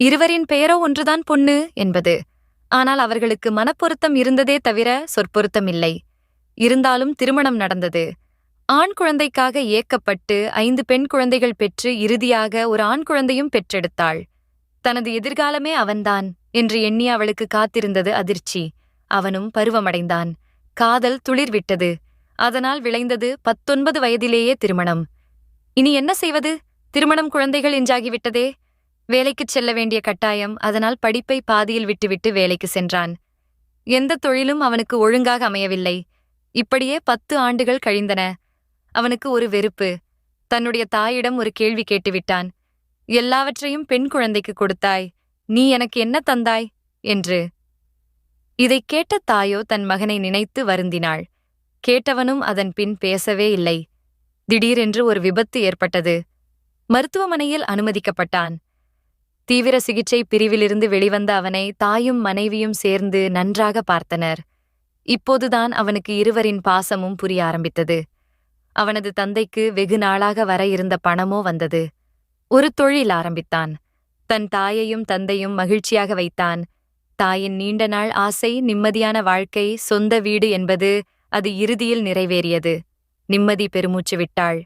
இருவரின் பெயரோ ஒன்றுதான் பொண்ணு என்பது. ஆனால் அவர்களுக்கு மனப்பொருத்தம் இருந்ததே தவிர சொற்பொருத்தமில்லை இருந்தாலும் திருமணம் நடந்தது. ஆண் குழந்தைக்காக ஏக்கப்பட்டு ஐந்து பெண் குழந்தைகள் பெற்று இறுதியாக ஒரு ஆண் குழந்தையும் பெற்றெடுத்தாள். தனது எதிர்காலமே அவன்தான் என்று எண்ணி அவளுக்கு காத்திருந்தது அதிர்ச்சி. அவனும் பருவமடைந்தான். காதல் துளிர்விட்டது அதனால் விளைந்தது பத்தொன்பது வயதிலேயே திருமணம். இனி என்ன செய்வது? திருமணம் குழந்தைகள் என்றாகிவிட்டதே. வேலைக்குச் செல்ல வேண்டிய கட்டாயம் அதனால் படிப்பை பாதியில் விட்டுவிட்டு வேலைக்கு சென்றான். எந்த தொழிலும் அவனுக்கு ஒழுங்காக அமையவில்லை. இப்படியே பத்து ஆண்டுகள் கழிந்தன. அவனுக்கு ஒரு வெறுப்பு. தன்னுடைய தாயிடம் ஒரு கேள்வி கேட்டுவிட்டான் எல்லாவற்றையும் பெண் குழந்தைக்கு கொடுத்தாய். நீ எனக்கு என்ன தந்தாய்? என்று. இதைக் கேட்ட தாயோ தன் மகனை நினைத்து வருந்தினாள். கேட்டவனும் அதன் பின் பேசவே இல்லை. திடீரென்று ஒரு விபத்து ஏற்பட்டது. மருத்துவமனையில் அனுமதிக்கப்பட்டான். தீவிர சிகிச்சை பிரிவிலிருந்து வெளிவந்த அவனை தாயும் மனைவியும் சேர்ந்து நன்றாக பார்த்தனர். இப்போதுதான் அவனுக்கு இருவரின் பாசமும் புரிய ஆரம்பித்தது. அவனது தந்தைக்கு வெகு நாளாக வர இருந்த பணமோ வந்தது. ஒரு தொழில் ஆரம்பித்தான். தன் தாயையும் தந்தையும் மகிழ்ச்சியாக வைத்தான். தாயின் நீண்ட நாள் ஆசை நிம்மதியான வாழ்க்கை சொந்த வீடு என்பது அது இறுதியில் நிறைவேறியது. நிம்மதி பெருமூச்சு விட்டாள்.